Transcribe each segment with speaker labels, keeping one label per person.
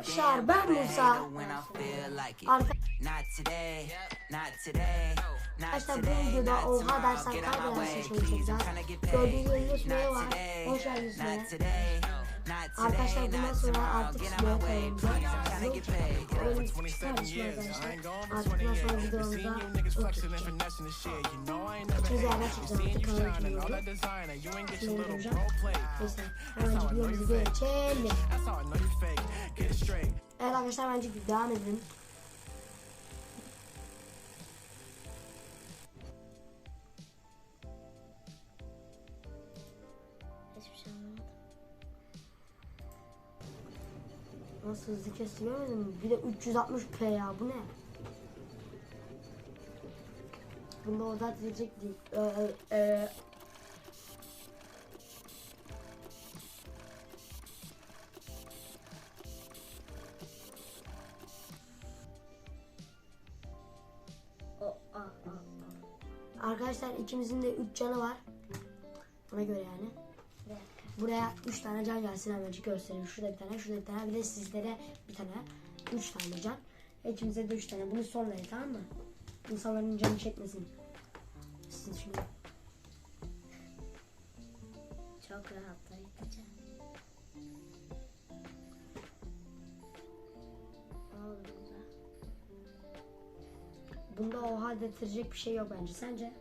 Speaker 1: arkadaşlar ben Musa. Arka- Arkadaşlar bu videoda oha dersen kaybedersin çekeceğiz. Gördüğünüz Sümeyye var. Hoş geldiniz. Arkadaşlar bundan sonra artık Sümeyye kanalımıza bir çıkarmışım arkadaşlar. Artık bundan sonra videomuzda. İkimiz yerden çekeceğim artık kanal açmayı. Şimdi duracağım. Neyse. Hemen videomuzu geçelim. Evet arkadaşlar bence devam edelim. Nasıl hızlı kesiliyor mu? Bir de 360p ya bu ne? Bunda oda diyecek değil. Ee, e,
Speaker 2: a.
Speaker 1: arkadaşlar ikimizin de 3 canı var. Ona göre yani. Buraya 3 tane can gelsin hemen göstereyim. Şurada bir tane, şurada bir tane. Bir de sizlere bir tane. 3 tane can. İkimize de 3 tane. Bunu sonlayın tamam mı? İnsanların canı çekmesin. Sizin şimdi.
Speaker 2: Çok burada?
Speaker 1: Bunda oha dedirtecek bir şey yok bence. Sence?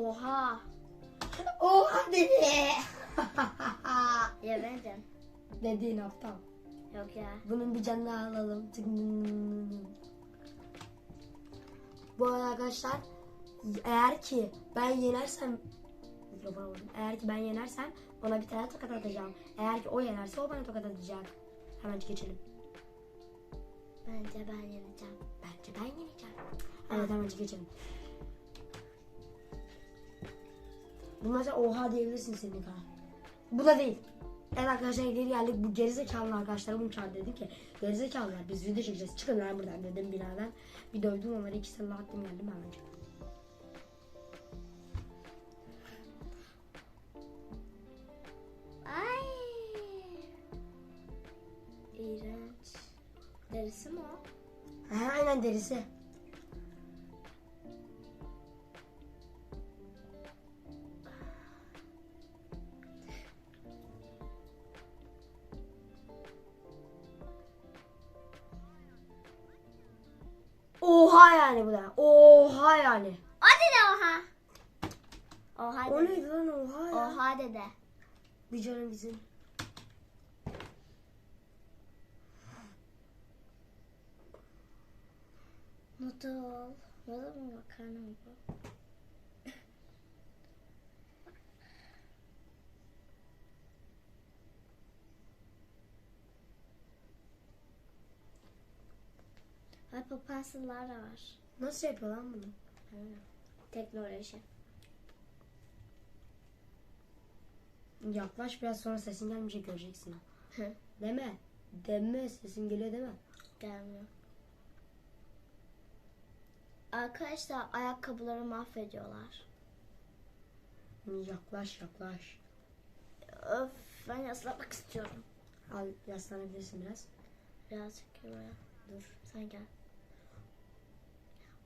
Speaker 2: Oha!
Speaker 1: Oha dedi.
Speaker 2: Ya bence.
Speaker 1: Dediğin aptal.
Speaker 2: Yok ya.
Speaker 1: Bunun bir canını alalım. Bu arada arkadaşlar eğer ki ben yenersem. Eğer ki ben yenersem ona bir tane tokat atacağım. Eğer ki o yenerse o bana tokat atacak. Hemen geçelim.
Speaker 2: Bence ben yeneceğim.
Speaker 1: Bence ben yeneceğim. Evet hemen geçelim. Bunlarca oha diyebilirsin senin kadar. Bu da değil. Evet arkadaşlar geri geldik. Bu gerizekalı arkadaşlar bunu çağırdı dedim ki gerizekalılar biz video çekeceğiz. Çıkın lan buradan dedim binadan. Bir dövdüm onları ikisini attım geldim hemen.
Speaker 2: Ay! İğrenç. Derisi mi o?
Speaker 1: Ha, aynen derisi. Oha yani bu da. Oha yani.
Speaker 2: O dedi oha. Oha
Speaker 1: O
Speaker 2: dedi.
Speaker 1: neydi lan oha ya.
Speaker 2: Oha dedi.
Speaker 1: Bir canım bizim.
Speaker 2: Noodle. Noodle mı makarna mı bu? Ay papansızlar da var.
Speaker 1: Nasıl yapıyor lan bunu?
Speaker 2: Teknoloji.
Speaker 1: Yaklaş biraz sonra sesin gelmeyecek göreceksin.
Speaker 2: Hı.
Speaker 1: Deme. Deme sesin geliyor deme.
Speaker 2: Gelmiyor. Arkadaşlar ayakkabıları mahvediyorlar.
Speaker 1: Yaklaş yaklaş.
Speaker 2: Öf ben yaslamak istiyorum.
Speaker 1: Al yaslanabilirsin biraz.
Speaker 2: Birazcık buraya. Dur sen gel.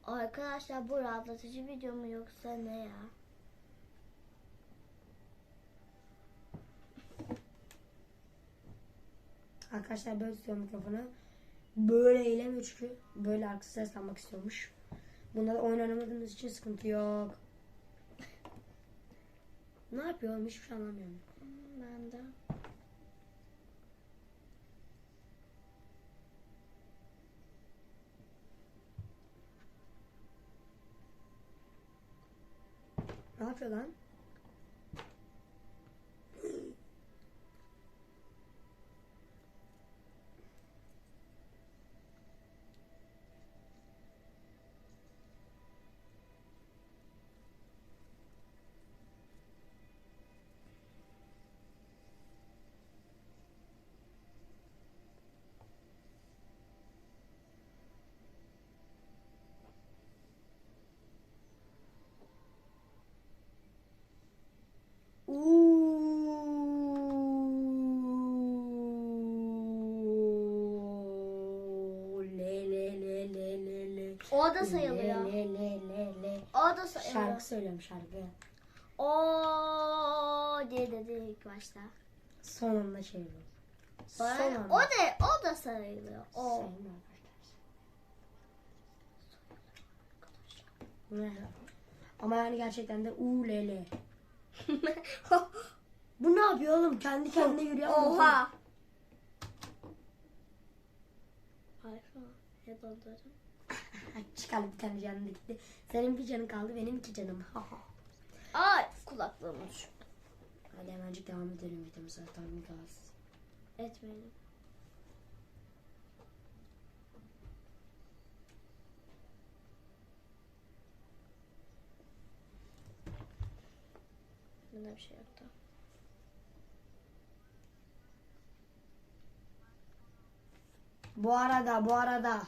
Speaker 2: Arkadaşlar bu rahatlatıcı video mu yoksa ne ya?
Speaker 1: Arkadaşlar böyle tutuyor mikrofonu. Böyle eğilemiyor çünkü. Böyle arkası seslenmek istiyormuş. Bunda da oyun oynamadığımız için sıkıntı yok. Ne yapıyor oğlum hiçbir şey anlamıyorum.
Speaker 2: Ben de.
Speaker 1: Ne yapıyor lan?
Speaker 2: O da sayılıyor.
Speaker 1: Le le le le.
Speaker 2: O da sayılıyor.
Speaker 1: Şarkı söylüyorum şarkı.
Speaker 2: O diye dedi ilk başta.
Speaker 1: Son anda çeviriyorum.
Speaker 2: Bana,
Speaker 1: Son
Speaker 2: o da o da sayılıyor. O.
Speaker 1: Sayın arkadaşlar. Ne? Ama yani gerçekten de u le le. Bu ne yapıyor oğlum? Kendi kendine yürüyor. ama-
Speaker 2: Oha. Hayır. Hep onları.
Speaker 1: Çıkardı bir tane canım gitti. Senin bir canın kaldı benim iki canım.
Speaker 2: Ay kulaklığımı düşün.
Speaker 1: Hadi hemencik devam edelim videomuza. Tamam kalsın.
Speaker 2: Etmeyelim. Bunda bir şey yoktu.
Speaker 1: Bu arada bu arada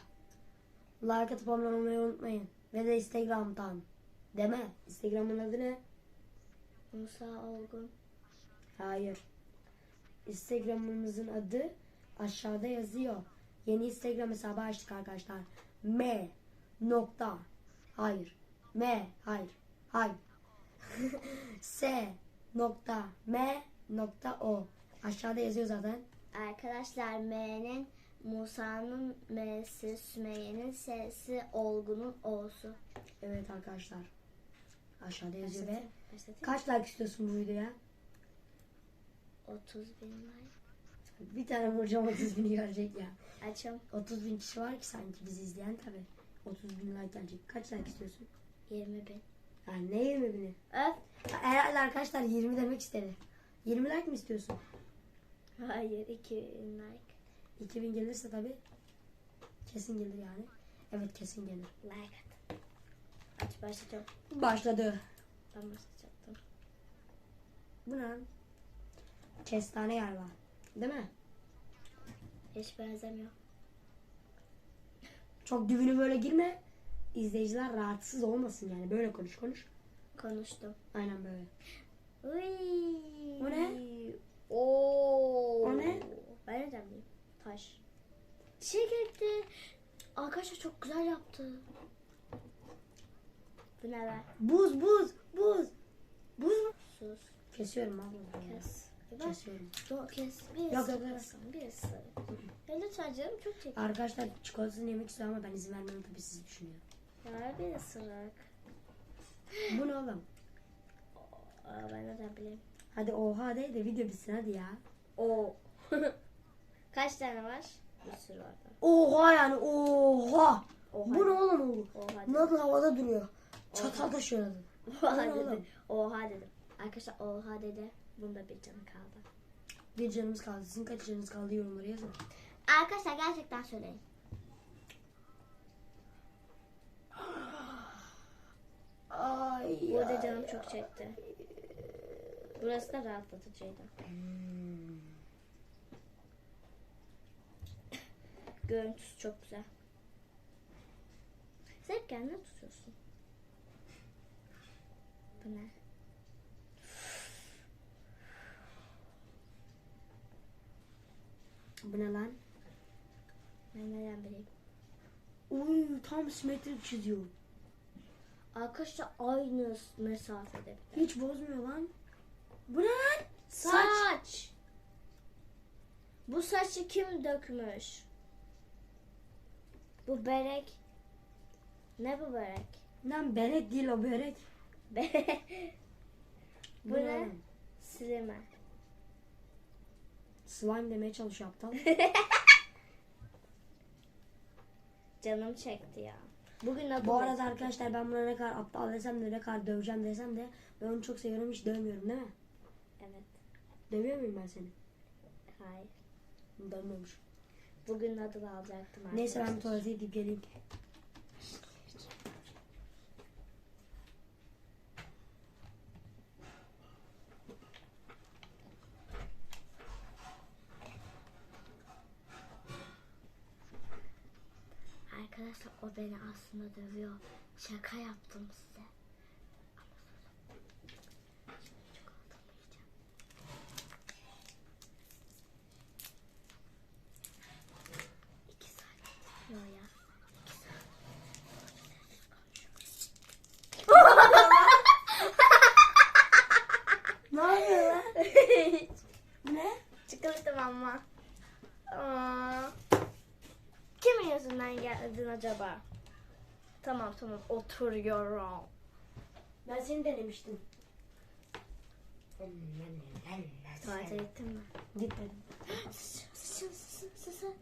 Speaker 1: like atıp abone olmayı unutmayın. Ve de Instagram'dan. Deme. Instagram'ın adı ne?
Speaker 2: Musa Olgun.
Speaker 1: Hayır. Instagram'ımızın adı aşağıda yazıyor. Yeni Instagram hesabı açtık arkadaşlar. M nokta. Hayır. M hayır. Hayır. S nokta M nokta O. Aşağıda yazıyor zaten.
Speaker 2: Arkadaşlar M'nin Musa'nın M'si, Sümeyye'nin S'si, Olgun'un O'su.
Speaker 1: Evet arkadaşlar. Aşağıda yazıyor ve kaç like istiyorsun bu videoya?
Speaker 2: 30 bin like.
Speaker 1: Bir tane vuracağım 30 bini görecek ya.
Speaker 2: Açım
Speaker 1: 30 bin kişi var ki sanki bizi izleyen tabi. 30 bin like gelecek. Kaç like istiyorsun?
Speaker 2: 20 bin.
Speaker 1: Yani ne 20 bini?
Speaker 2: Öf.
Speaker 1: Herhalde arkadaşlar 20 demek istedi. 20 like mi istiyorsun?
Speaker 2: Hayır 2 bin like.
Speaker 1: 2000 gelirse tabi kesin gelir yani. Evet kesin gelir.
Speaker 2: Like at. Aç başlayacağım.
Speaker 1: Başladı.
Speaker 2: Ben başlayacaktım.
Speaker 1: Bu ne? Kestane galiba. Değil mi?
Speaker 2: Hiç benzemiyor.
Speaker 1: Çok dübünü böyle girme. İzleyiciler rahatsız olmasın yani. Böyle konuş konuş.
Speaker 2: Konuştum.
Speaker 1: Aynen böyle.
Speaker 2: Uy.
Speaker 1: O ne?
Speaker 2: Oo.
Speaker 1: O ne?
Speaker 2: Ben nereden bileyim? Taş. Çekildi. Arkadaşlar çok güzel yaptı. Bu ne be?
Speaker 1: Buz buz buz. Buz mu?
Speaker 2: Sus.
Speaker 1: Kesiyorum abla.
Speaker 2: Kes.
Speaker 1: Kesiyorum.
Speaker 2: Dur kes. Bir
Speaker 1: Yok, yok, yok.
Speaker 2: Bir ısır. Ya lütfen canım çok çekiyor.
Speaker 1: Arkadaşlar çikolatasını yemek istiyor ama ben izin vermem tabii siz düşünüyor.
Speaker 2: Ya bir ısırık.
Speaker 1: Bu ne oğlum?
Speaker 2: Aa, ben nereden bileyim?
Speaker 1: Hadi oha de de video bitsin hadi ya.
Speaker 2: O. Kaç tane var? Bir sürü var. da.
Speaker 1: Oha yani oha.
Speaker 2: Oha.
Speaker 1: Bu ne oğlum oğlum?
Speaker 2: Oha.
Speaker 1: Nasıl havada duruyor? Çatal taşıyor.
Speaker 2: Oha dedi. Oha dedim. Arkadaşlar oha dedi. Bunda bir canı kaldı.
Speaker 1: Bir canımız kaldı. Sizin kaç canınız kaldı yorumlara yazın.
Speaker 2: Arkadaşlar gerçekten söyleyin.
Speaker 1: Ay
Speaker 2: Burada canım çok çekti. Burası da rahatlatıcıydı. Görüntüsü çok güzel. Sen hep kendine tutuyorsun. Bu ne?
Speaker 1: Bu ne lan?
Speaker 2: Ben nereden bileyim?
Speaker 1: Uy tam simetrik çiziyor.
Speaker 2: Arkadaşlar aynı mesafede.
Speaker 1: Hiç bozmuyor lan. Bu ne lan?
Speaker 2: Saç. Bu saçı kim dökmüş? Bu berek. Ne bu berek?
Speaker 1: Lan börek değil o börek.
Speaker 2: bu ne?
Speaker 1: lan?
Speaker 2: Silime.
Speaker 1: Slime demeye çalışıyor aptal.
Speaker 2: Canım çekti ya. Bugün
Speaker 1: Bu arada arkadaşlar ben buna ne kadar aptal desem de ne kadar döveceğim desem de ben onu çok seviyorum hiç dövmüyorum değil mi?
Speaker 2: Evet.
Speaker 1: Dövüyor muyum ben seni?
Speaker 2: Hayır.
Speaker 1: Dövmüyormuş.
Speaker 2: Bugün adını alacaktım
Speaker 1: Neyse ben
Speaker 2: arkadaşlar.
Speaker 1: tuvalete gidip geleyim.
Speaker 2: Arkadaşlar o beni aslında dövüyor. Şaka yaptım size. İki saat. Yok ya. İki saat. Acaba? Tamam tamam oturuyorum.
Speaker 1: Ben seni denemiştim.
Speaker 2: Tuvalete gittin mi? Susun.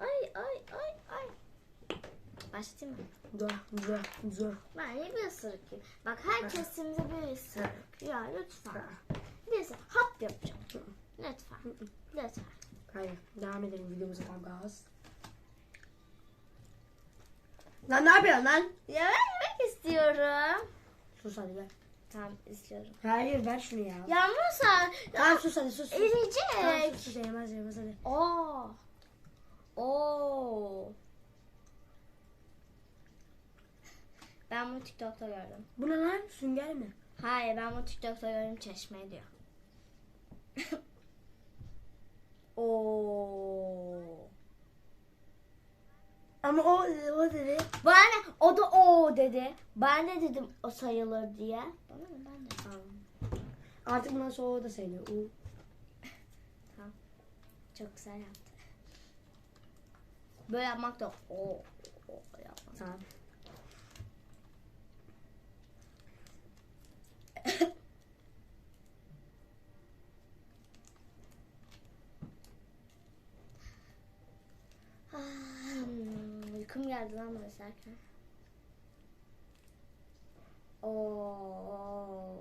Speaker 2: Ay ay ay ay. Başlayayım mı?
Speaker 1: Zor, zor, zor.
Speaker 2: Ben iyi bir ısırık yiyeyim. Bak herkesimize bir ısırık. Ya lütfen. Neyse hap yapacağım. Lütfen. Lütfen.
Speaker 1: Hayır, devam edelim videomuza kanka az. Lan ne yapıyorsun lan?
Speaker 2: Ya ben yemek istiyorum.
Speaker 1: Sus hadi gel.
Speaker 2: Tamam istiyorum.
Speaker 1: Hayır ver şunu ya.
Speaker 2: Ya Musa.
Speaker 1: Tamam sus hadi sus. sus. Tamam,
Speaker 2: Eriyecek.
Speaker 1: sus sus yemez yemez hadi.
Speaker 2: Oo. Oo. Ben bunu TikTok'ta gördüm.
Speaker 1: Bu ne lan? Sünger mi?
Speaker 2: Hayır ben bunu TikTok'ta gördüm çeşme diyor. Oo.
Speaker 1: Ama o, o dedi.
Speaker 2: Bana? O da o dedi. Ben de dedim o sayılır diye. Bana ne ben de.
Speaker 1: Artık bundan sonra o da sayılıyor. U.
Speaker 2: Çok güzel yaptı. Böyle yapmak da o, o yapmak.
Speaker 1: Tamam.
Speaker 2: Hmm, uykum geldi lan izlerken. Oh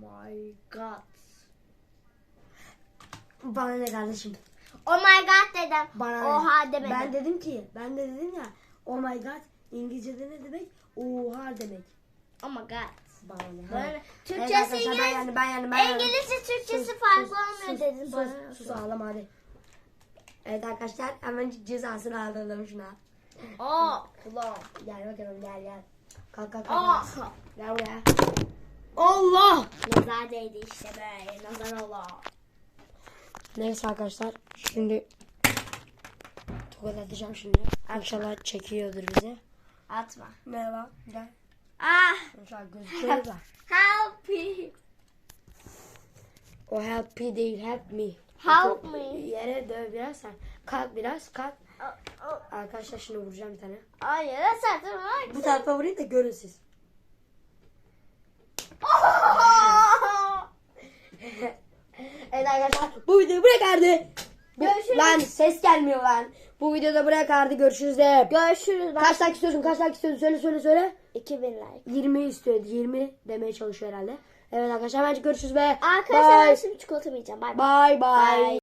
Speaker 2: my god.
Speaker 1: Bana ne kardeşim?
Speaker 2: Oh my god dedim.
Speaker 1: Bana ne?
Speaker 2: Oha demedim.
Speaker 1: Ben dedim ki, ben de dedim ya. Oh my god. İngilizce'de ne demek? Oha demek.
Speaker 2: Oh my god.
Speaker 1: Bana ne?
Speaker 2: Bana?
Speaker 1: Evet
Speaker 2: Türkçesi
Speaker 1: ben yani ben yani ben yani.
Speaker 2: İngilizce Türkçesi
Speaker 1: Sus,
Speaker 2: farklı
Speaker 1: sus,
Speaker 2: olmuyor
Speaker 1: sus,
Speaker 2: dedin
Speaker 1: sus,
Speaker 2: bana.
Speaker 1: Sus ağlama hadi. Evet arkadaşlar hemen cezasını aldırdım şuna.
Speaker 2: Oh kulağım.
Speaker 1: Gel bakalım gel gel. Kalk kalk kalk.
Speaker 2: Oh.
Speaker 1: Gel buraya. Allah!
Speaker 2: Nazar değdi işte böyle. Nazar ola.
Speaker 1: Neyse arkadaşlar şimdi tokat atacağım şimdi. İnşallah çekiyordur bize.
Speaker 2: Atma.
Speaker 1: Merhaba. Gel.
Speaker 2: Ah.
Speaker 1: İnşallah gözüküyor da.
Speaker 2: Help me.
Speaker 1: O help me değil help me.
Speaker 2: Help
Speaker 1: Çok-
Speaker 2: me.
Speaker 1: Yere döv biraz sen. Kalk biraz kalk. Arkadaşlar şimdi vuracağım bir tane.
Speaker 2: Hayır sen durma.
Speaker 1: Bu tarafa vurayım da görün siz. Evet arkadaşlar bu videoyu buraya kadar.
Speaker 2: Görüşürüz.
Speaker 1: Lan ses gelmiyor lan. Bu videoda kadar görüşürüz de.
Speaker 2: Görüşürüz. Ben
Speaker 1: Kaç like istiyorsun? Kaç like istiyorsun? Söyle söyle söyle.
Speaker 2: 2000 like.
Speaker 1: 20 istiyor. 20 demeye çalışıyor herhalde. Evet arkadaşlar bence görüşürüz be.
Speaker 2: Arkadaşlar ben
Speaker 1: Bye.
Speaker 2: şimdi çikolata yiyeceğim. Bye bye.
Speaker 1: Bye bye.
Speaker 2: Bye.